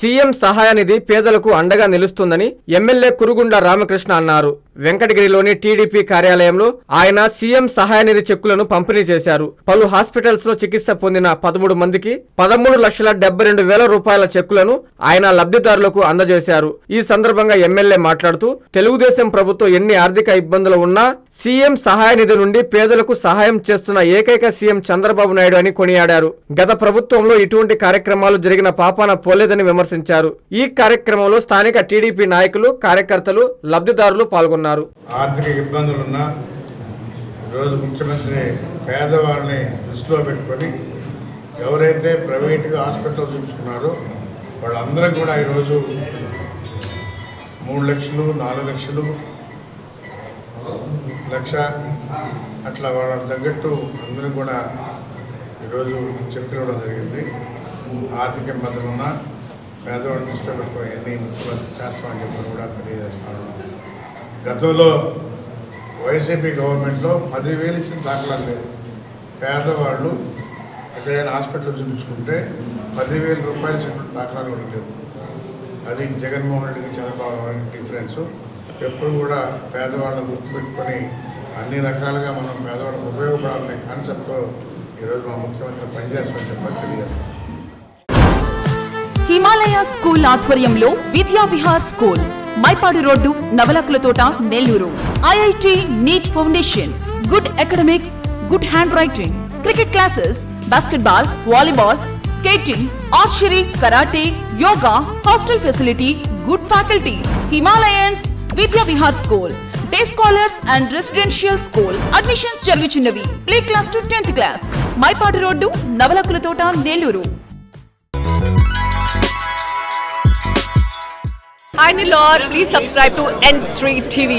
CM సహాయ నిధి పేదలకు అండగా నిలుస్తుందని ఎమ్మెల్యే కురుగుండ రామకృష్ణ అన్నారు. వెంకటగిరిలోని టీడీపీ కార్యాలయంలో ఆయన సీఎం సహాయ నిధి చెక్కులను పంపిణీ చేశారు. పలు హాస్పిటల్స్లో చికిత్స పొందిన పదమూడు మందికి పదమూడు లక్షల డెబ్బై రెండు వేల రూపాయల చెక్కులను ఆయన లబ్ధిదారులకు అందజేశారు. ఈ సందర్భంగా ఎమ్మెల్యే మాట్లాడుతూ తెలుగుదేశం ప్రభుత్వం ఎన్ని ఆర్థిక ఇబ్బందులు ఉన్నా సీఎం సహాయ నిధి నుండి పేదలకు సహాయం చేస్తున్న ఏకైక సీఎం చంద్రబాబు నాయుడు అని కొనియాడారు. గత ప్రభుత్వంలో ఇటువంటి కార్యక్రమాలు జరిగిన పాపాన పోలేదని విమర్శించారు. ఈ కార్యక్రమంలో స్థానిక టీడీపీ నాయకులు కార్యకర్తలు లబ్ధిదారులు పాల్గొన్నారు. ఆర్థిక ఇబ్బందులున్నా ఈరోజు ముఖ్యమంత్రి పేదవాళ్ళని దృష్టిలో పెట్టుకొని ఎవరైతే ప్రైవేట్గా హాస్పిటల్ చూపించుకున్నారో వాళ్ళందరూ కూడా ఈరోజు మూడు లక్షలు నాలుగు లక్షలు లక్ష. అట్లా వాళ్ళ తగ్గట్టు అందరూ కూడా ఈరోజు చెప్పుకోవడం జరిగింది. ఆర్థిక ఇబ్బందులు ఉన్నా పేదవాళ్ళని దృష్టిలో పెట్టుకొని ఎన్ని ముఖ్యమంత్రి చేస్తామని చెప్పి కూడా తెలియజేస్తాను. గతంలో వైసీపీ గవర్నమెంట్లో పదివేలు ఇచ్చిన దాఖలాలు లేవు. పేదవాళ్ళు ఎక్కడైనా హాస్పిటల్ చూపించుకుంటే పదివేల రూపాయలు ఇచ్చిన దాఖలాలు కూడా లేవు. అది జగన్మోహన్ రెడ్డికి చంద్రబాబు నాయుడు డిఫరెన్స్ ఎప్పుడు కూడా పేదవాళ్ళని గుర్తుపెట్టుకొని అన్ని రకాలుగా మనం పేదవాళ్ళకు ఉపయోగపడాలనే కాన్సెప్ట్లో ఈరోజు మా ముఖ్యమంత్రి పనిచేస్తామని చెప్పి తెలియజేస్తాం. హిమాలయ స్కూల్ ఆధ్వర్యంలో Vidya Vihar school Mypadu road Navalakula Thota Nellore. IIT NEET foundation good academics good handwriting cricket classes basketball volleyball skating archery karate yoga hostel facility good faculty. Himalayans Vidya Vihar school day scholars and residential school. Admissions జరుగుచున్నవి. Play class to tenth class. Mypadu road Navalakula Thota Nellore. Hi Nilor, please subscribe to N3 TV.